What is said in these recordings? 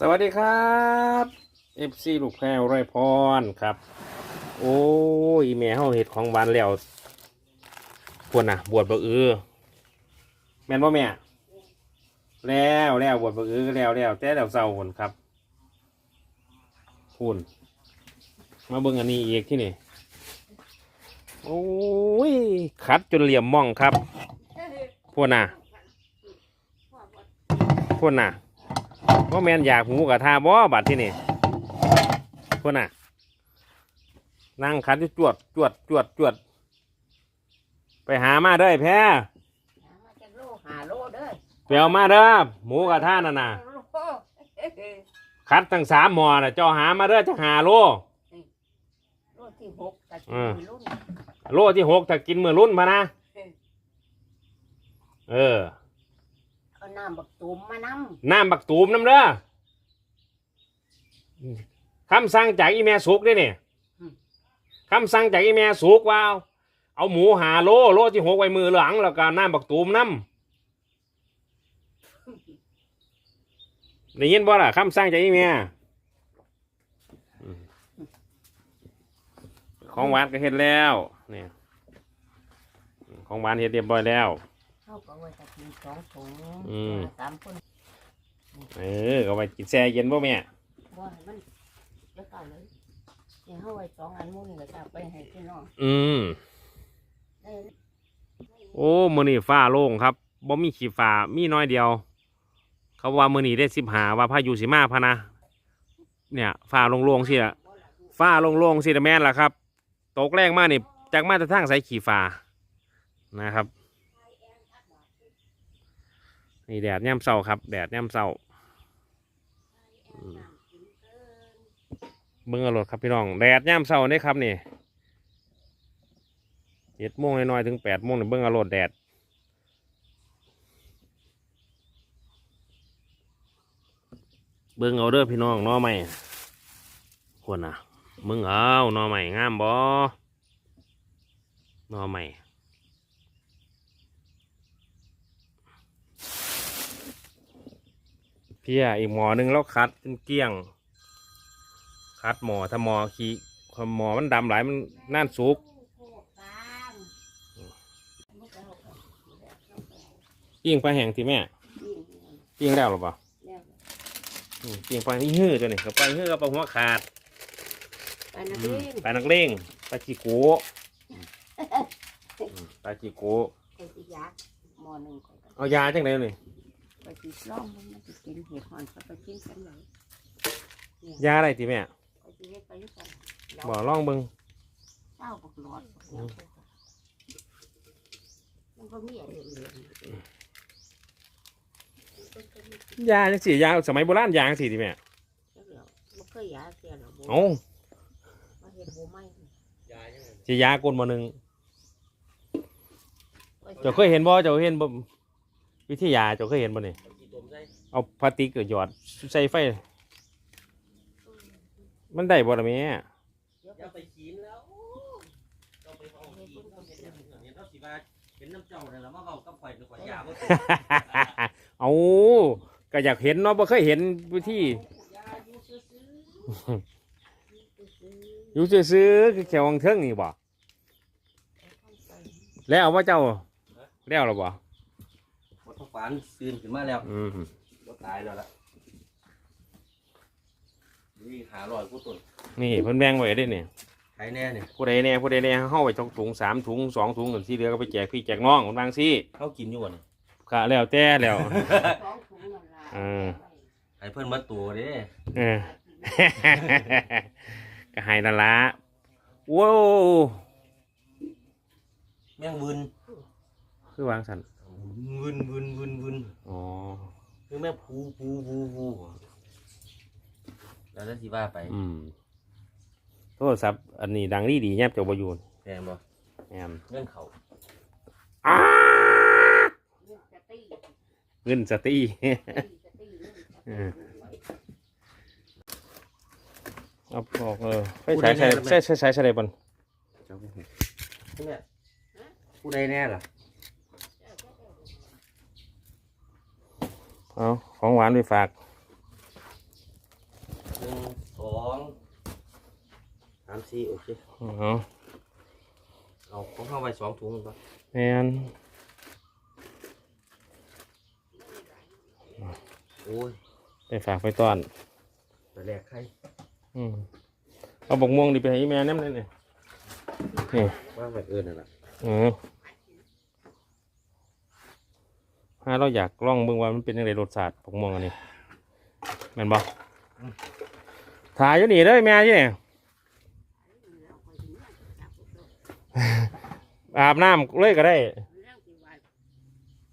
สวัสดีครับเอฟซีลูกแพรไรพรครับ โอ้ยแม่เฮาเห็ดของหวานแล้วพวนน่ะบวชบ่เอือแม่นบ่แม่ แล้วแล้วบวชบ่เอือแล้วแล้วแต่แล้วเศร้าคนครับพูนมาเบิ่งอันนี้อีกที่นี่โอ้ยคัดจนเหลี่ยมม่องครับพวนน่ะพวนน่ะ ว่าแมนอยากหมูกระทาบ่บัดที่นี่พวกน่ะ นั่งคันอยู่จวดจวดจวดจวด ไปหามาเด้อไอ้แพ้หามาจากโลหาโลเด้อไปเอามาเด้อหมูกระทานั่นน่ะโลคัดตั้งสามหมอน่ะเจ้าหามาเด้อจะหาโลโลที่หกกะอืมกินรุ่นโลที่หกถ้ากินมือรุ่นมานะ เออเอา น้ำบักตุ่มมานน้ำบักตูมน้ำเด้อคำสั่งจากอีแม่สุกเด้นี่คำสั่งจากอีแม่สุกว่า เอาหมูหาโลโลที่หกไว้มือหลัง แล้วก็น้ำบักตูมน้ำได้ยินบ่ล่ะคำสั่งจากอีแม่อืมของหวานก็เฮ็ดแล้วเนี่ยของหวานเฮ็ดเรียบร้อยแล้วำ เข้าก็ไว้จะกินสองถุงอืม สามคนเออเอาไว้กินแช่เย็นบ่แม่ว่าให้มันเดี๋ยวก่อนเลยเดี๋ยวเข้าไว้สองอันหมุ่นก็จะเอาไปให้พี่น้องอืมได้โอ้มือนี่ฟ้าโล่งครับบ่มีขีฟ้ามีน้อยเดียว เขาว่ามือนี่ได้สิบหาว่าพายุสิมาพะนะเนี่ยฟ้าโล่งๆสิละฟ้าโล่งๆสิละแม่นล่ะครับ ตกแรงมากนี่จากมาแต่ทางใส่ขีฟ้านะครับ นี่แดดย่ำเศร้าครับ แดดย่ำเศร้าเบิ่งอารถครับพี่น้อง แดดย่ำเศร้านี่ครับนี่เจ็ดโมงน้อยถึงแปดโมงเนี่ยเบิ่งอาโลดแดดเบิ่งเอาเด้อพี่น้องน้อใหม่ควรนะมึงเอาน้อใหม่งามบ่หน้อใหม่ เพียอีกหมอหนึ่งแล้วคัดจนเกลี้ยง คัดหมอถ้าหมอขี้หมอมันดำหลายมันน่านสุกปิ้งปลาแห้งที่แม่ปิ้งแล้วหรือเปล่าอืมปิ้งปลาอีหื้อตัวนี้กับปลาอีหื้อกับปลาหัวขาดไปนักอืเรีมยนปลานักเลงปลาจีโก้อืมปลาจีโก้ไปสิยาหมอหนึ่งก่อนเอายาจังไดนี่ ไปสิล่องมันมันจะกินเห็ดหอนก็ไปกินกันเลยยาอะไรที่แม่ไปสิเฮ็ดไปด้วยกันบ่ลองเบิ่งเจ้าบักหลอดบักหลอดมันก็มีอะไรเหลืองยาจังสิยาสมัยโบราณยาจังสิที่แม่เจ้าเหลืองบ่เคยยาเสียหรอกบ่เอ้ามาเฮ็ดบ่ไหม่สิยากลมาหนึ่งเจ้าเคยเห็นบ่เจ้าเห็นบ่ วิธียาเจ้าเคยเห็นบ่นี่เอาพลาสติกหยอดใส่ไฟ มันได้บ่ล่ะแม่อย่าไปขีนแล้วต้องไปเอาขีนต้องเห็นอย่างเห็นเอาสิว่าเป็นน้ำเจ้าเนี่ยแล้วมาเอากับข่อยหรือข่อยยาบ่ถูกเอาก็อยากเห็นเนาะบ่เคยเห็นวิธี ยาอยู่ซื่ออยู่ซื้อๆคือแขววังเทิงนี่บ่แล้วเอาว่าเจ้าแล้วหรอบ่ ๆบ่ต้องฝันตื่นขึ้นมาแล้วอืมบ่ตายแล้วล่ะนี่หาลอยกูต้นนี่เพิ่นแบ่งไว้ได้นี่ใครแน่เนี่ยผู้ใดแน่ผู้ใดแน่เฮาไว้สองถุงสามถุงสองถุงกันที่เหลือก็ไปแจกพี่แจกน้องคนบางซี่เขากินอยู่บ่เนี่ยก็แล้วแต่แล้ว สองถุงนั่นล่ะเออให้เพิ่นมาตัวเด้เออ ก็ให้นั่นละว้าวแม่งวึนคือวางสัน วึนวึนวึนวึนอ๋อคือแม่งพูพูพูพูแล้วจะสิว่าไปอืมโทรศัพท์อันนี้ดังดีดีๆแยบเจ้าบ่อยู่แพงบ่แอมเงื่อนเขาอ้าเรื่องจะตีเงินสตีจะตีเรื่องจะเอตีอเอาออกเออใช้ใช้ใช้ใช้ใช้ใช้ใช้อะไรบนเจ้าผู้ใช่ไหมผู้ใดแน่ล่ะ เอาของหวานไปฝากนึ่งสองสามสี่โอเคอ๋อเอาของเข้าไปสองถุงก่อนแมนโอ้ยไปฝากไปต้อนไปแลกใครอืมเอาบกม่วงดีไปให้แม่น้ำนั่นนี่นี่ว่าไปเอิญนั่นแหละเออ ถ้าเราอยากลองเบิ่งว่ามันเป็นยังไงรสชาติบกม่วงอันนี้แม่นบ่ถ่ายอยู่นี่เด้อแม่ยี่นี่อาบน้ำเลยก็ได้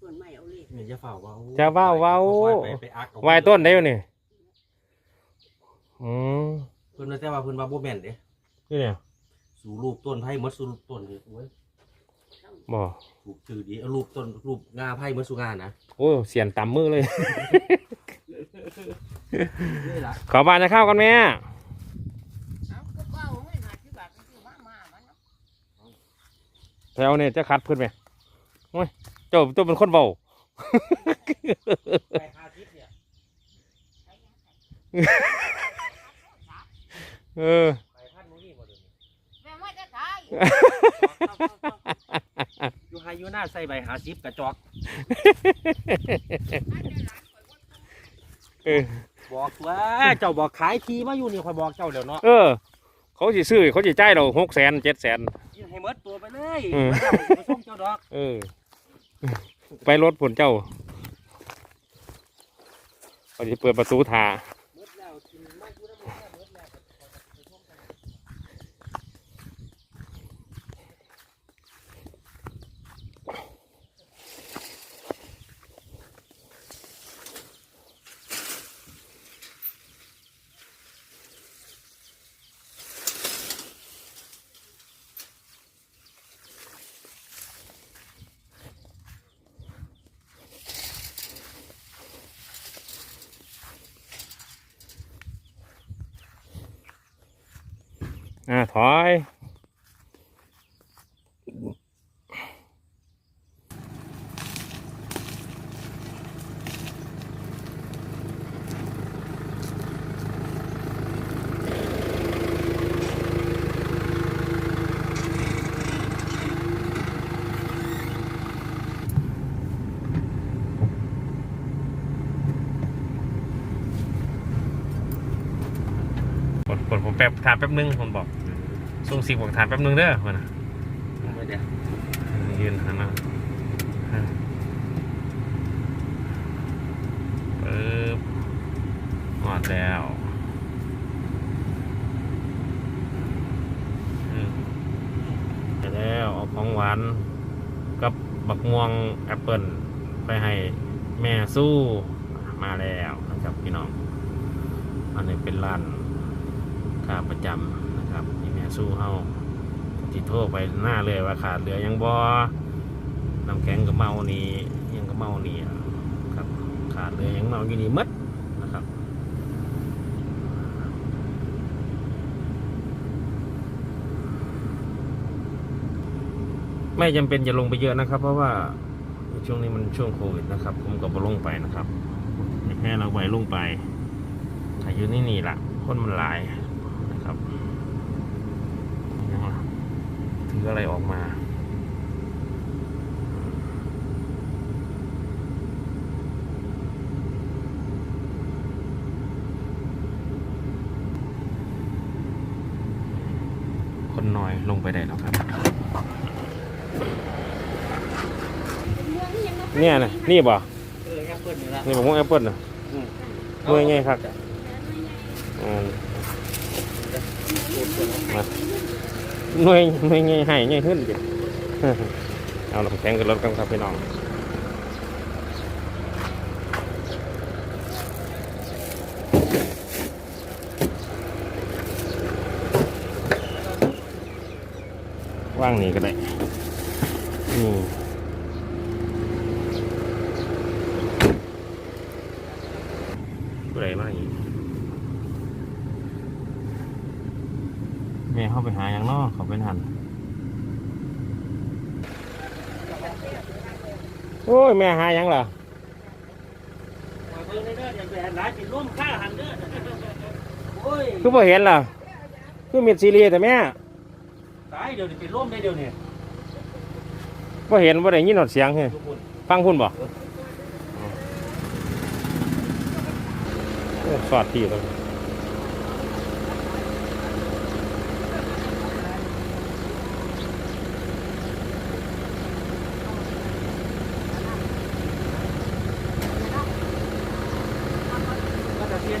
ส่วนไม่เอาเลขเนี่ยจะเฝ้าเว้าจะเว้าเว้า ไปไปอักเอาวายต้นได้อยู่นี่อืมเพิ่นว่าแต่ว่าเพิ่นว่าบ่แม่นเด้ นี่เนี่ย สู่รูปต้นไผ่หมดสู่รูปต้นนี่โอ้ย บ่ถูกชื่อดีเอารูปต้นรูปงาไผ่หมดสู่งานะโอ้เสียนต่ำมือเลย นี่ล่ะขอบานจะเข้ากันแม่เอาก็เป้าไม่หาที่บาทมันคือมามามันเนาะแถวเนี่ยจะคัดเพื่อนไหมโอ้ยเจ้าตัวเป็นคนเบา ไปหาทิพย์เนี่ยเออ ไปพันมื้อนี้บ่เดี๋ยวนี้แม่ไม่จะขายอยู่ไฮอ ยู่หน้าใส่ใบหาซิปกระจอกเออ บอกว่าเจ้าบอกขายทีมาอยู่นี่คอยบอกเจ้าเดี๋ยวเนาะเออ เขาสิซื้อเขาสิจ่ายเราหกแสนเจ็ดแสนยืนให้หมดตัวไปเลยอืมมาเจ้าไปส่งเจ้าดอกเออ ไปรถผลเจ้าเขาจะเปิดประตูถา หมดแล้วกินมาอยู่น้ำมันหมดแล้วไปส่งกัน อ่าถอย กดกดผมแป๊บถามแป๊บนึงผมบอกส่งสิบบอกถามแป๊บนึงเด้อมันนะไม่เดี๋ยวยืนหันมาปึ๊บหอดแล้วอืมไปแล้วเอาของหวานกับบักม่วงแอปเปิลไปให้แม่สู้มาแล้วนะครับพี่น้อง อันนี้เป็นร้าน ค้าประจำนะครับที่แม่สู้เฮาจิโทรไปหน้าเลยว่าขาดเหลือยังบอน้ำแข็งกับเมานี่ยังกับเมานี่ครับขาดเหลือยังเมาอยู่นี่หมดนะครับไม่จำเป็นจะลงไปเยอะนะครับ เพราะว่าช่วงนี้มันช่วงโควิดนะครับ ผมก็บ่ลงไปนะครับแค่เราไปลงไปถ้ายู่นี่นี่ละคนมันหลายนะครับยังล่ะ ถืออะไรออกมา คนน้อยลงไปได้แล้วครับ เนี่ยนะนี่บ่เออแอปเปิ้ลนี่ละนี่ผมว่าแอปเปิลนะอืมหน่วยไงครับอืมมา หน่วยหน่วยไงให้ไงขึ้นจิเอาลำแข็งกันรถกันครับพี่น้องว่างนี้ก็ได้นี่ผู้ใดมาอีก แม่เข้าไปหาอย่างนอกเขาเป็นหันโอ้ยแม่หาหยังล่ะเบิ่งในเด้ออย่าไปหันหลายสิร่วมค่าหันเด้อโอ้ยคือพอเห็นล่ะคือมิดซีรีส์แต่แม่ตายเดี๋ยวนี้เป็นร่มได้เดี๋ยวนี้พอเห็นว่าได้ยินหนอดเสียงเฮ้ยทุกคนฟังพุ่นบ่โอ้สอดที่เลยก็จะเสีย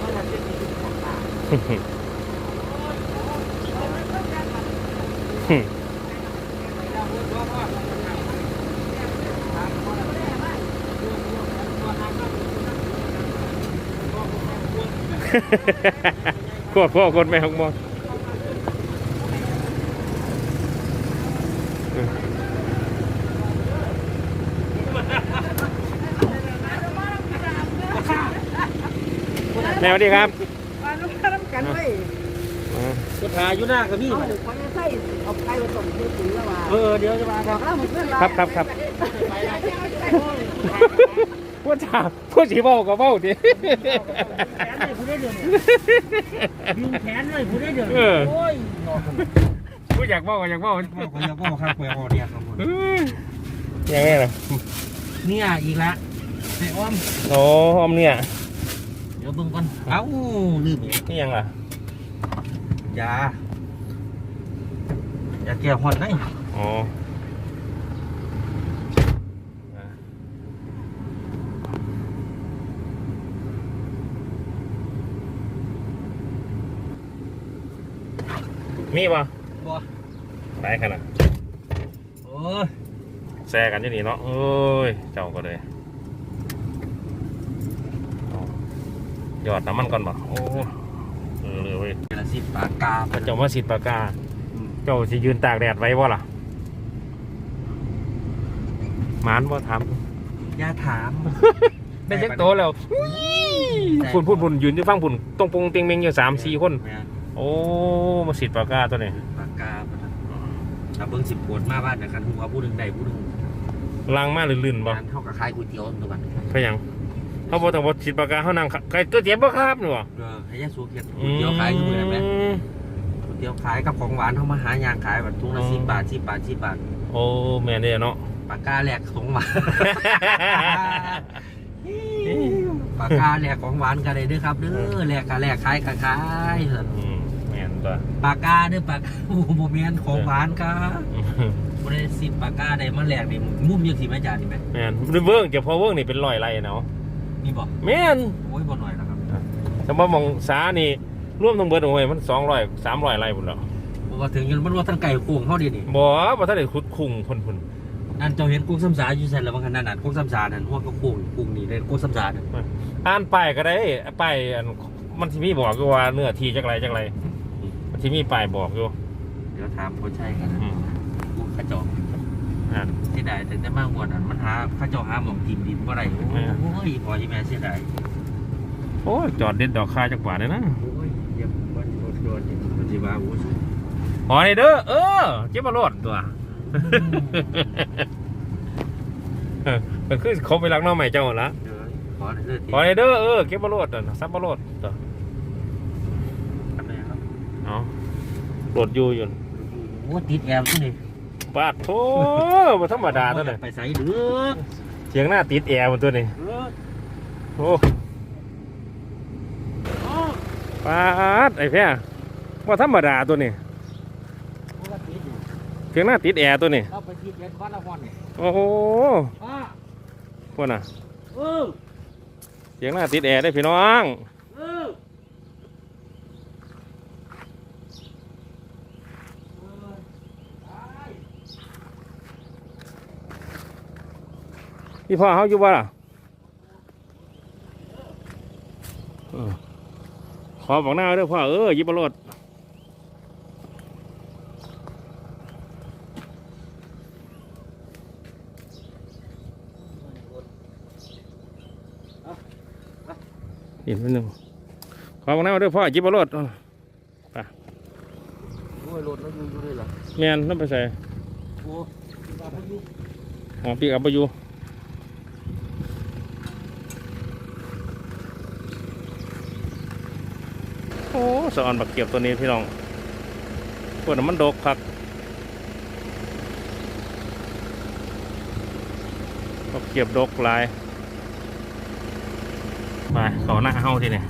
ก็จะเสียที่ของ ตาโคตรพ่อคนแม่ของมอแม่สวัสดีครับมาลู กันเว้ยอ่าก็ทาอยู่หน้าก็มีเอามาเดี๋ยวเขาจะใส่เอาไปผสมที่ถึงแล้วว่าเออเดี๋ยวจะมาบอกแล้วมันเพื่อนครับครับครับพูดจาพูดสีเบ้าก็เบ้าดิยิงแขนเลยผู้ได้เดือดึงแขนเลยผู้ได้เดือนเออโอ้ยนอนพูดอยากเบ้าก็อยากเบ้าก็ยังก็ข้างไปอ่อเนี่ยครับผมยังไงล่ะเนี่ยอีกละไอ้อ้อมโอ้อมเนี่ย เดี๋ยวเบิ่งก่อนเอ้าลืมอีกนี่ยังล่ะยายาแก้หอนไหมอ๋อมีป่ะบ่ได้ขนาดโอ้ยแซ่กันอยู่นี่เนาะเอ้ย เจ้าก็เลยเอา หยอดน้ำมันก่อนบ่โอ้เออเลยเว้ยละสิบปากกาพระเจ้ามาสิทธิ์ปากกา เจ้าสิยืนตากแดดไว้บ่ล่ะหมานบ่ถามอย่าถาม ได้จักโตแล้วพุ่นพุ่นพุ่นยืนอยู่ฟังพุ่นตรงปงเตียงเมงอยู่สามสี่คน แม่นโอ้มาสิทธิ์ปากกาตัวนี้ปากกาถ้าเบิ่งสิบปวดมาบ้านเนี่ยคันหัวผู้หนึ่งใดผู้หนึ่งลังมาลื่นๆบ่งานเท่ากับคล้ายก๋วยเตี๋ยวตัวบันพะยัง เขาบอกต้องบอกสิทธิ์ปากกาเขานั่งใครตัวเจ็บบ่ครับนี่บ่เออให้ยาสูบเห็ดก๋วยเตี๋ยวขายคือมือไหนไหมมก๋วยเตี๋ยวขายกับของหวานเขามาหายางขายแบบทุงละสิบบาทสิบบาทสิบบาทโอ้แม่นเด้เนาะปากกาแหลกของหวานปากกาแหลกของหวานกันเลยเด้อครับเด้อแหลกกะแหลกขายกะขายอืมแม่นตัวปากกาเด้อปากกาโอ้โมเมนของหวานครับบริสิบปากกาได้มาแหลกนี่มุมยังสิแม่จ่านี่ไหมแม่นเวิร์กเฉพาะเวิร์กนี่เป็นร้อยไรเนาะ นี่บอกแม่นโอ้ยบ่หน่อยนะครับสมมติมองสานี่ร่วมทั้งเบิดโอ้ยมันสองร้อยสามร้อยไรพุ่นแล้วบอกว่าถึงมันว่าทั้งไก่โค้งเขาดีนี่บ่บ่ทันได้ขุดคุ้งพุ่นพุ่นนั่นเจ้าเห็นกุ้งซ้ำสาอยู่ใส่แล้วบางขนาดนั้นกุ้งซ้ำสานั่นหัวก็กุ้งกุ้งนี่เลยกุ้งซ้ำสานั่นอ่านป้ายก็ได้ป้ายอันมันสิมีบอกอยู่ว่าเนื้อที่จักไรจักไรมันสิมีป้ายบอกอยู่เดี๋ยวถามคนใช่กันอืมกุ้งข้าเจอก อ่าเสียดายแต่แต่มากกว่านั้นมันหาข้าเจอกหาหมองกินดินบ่ได้โอ้ยพอที่แม่เสียดายโอ้ยจอดเด็ดดอกคาจักบาทเลยนะโอ้ยเยี่ยมวันโดนโดนปฏิบัติโอ้ยขอให้เด้อเออเจ็บมาโลดตัวเออก็คือเขาไปรักน้องใหม่เจ้าหั่นละเดี๋ยวขอหน่อยเด้อขอให้เด้อเออเก็บมาโลดตัวซับมาโลดตัวทำไงครับเอาโหลดอยู่อยู่โอ้ติดแอมตัวนี้ ปาดโถบ่ธรรมดาตัวนี้ไปใส่เด้อเสียงหน้าติดแอร์มันตัวนี้โอ้ปาดไอ้แพ้ว่าธรรมดาตัวนี้โอ้ก็ติดอยู่เสียงหน้าติดแอร์ตัวนี้เราไปติดแอมบ้านละวันเนี่ยโอ้โหป้าพวกน่ะเออเสียงหน้าติดแอร์ได้พี่น้อง พี่พ่อเขาอยู่บ่ล่ะเออขอบอกหน้าเด้อพ่อเออหยิบมาโลดเห็นมันหนึ่งขอบอกหน้าเด้อพ่อหยิบมาโลดเอาโอ้ยรถเราอยู่อยู่เลยเหรอแม่นนั่นไปใส่โอ้ปลาพายุอ๋อปีกอับไปอยู่ โอ้สะออนบักเกียบตัวนี้พี่น้องปวดมันดกครับบักเกียบดกลายไปขอหน้าเฮาทีเนี่ย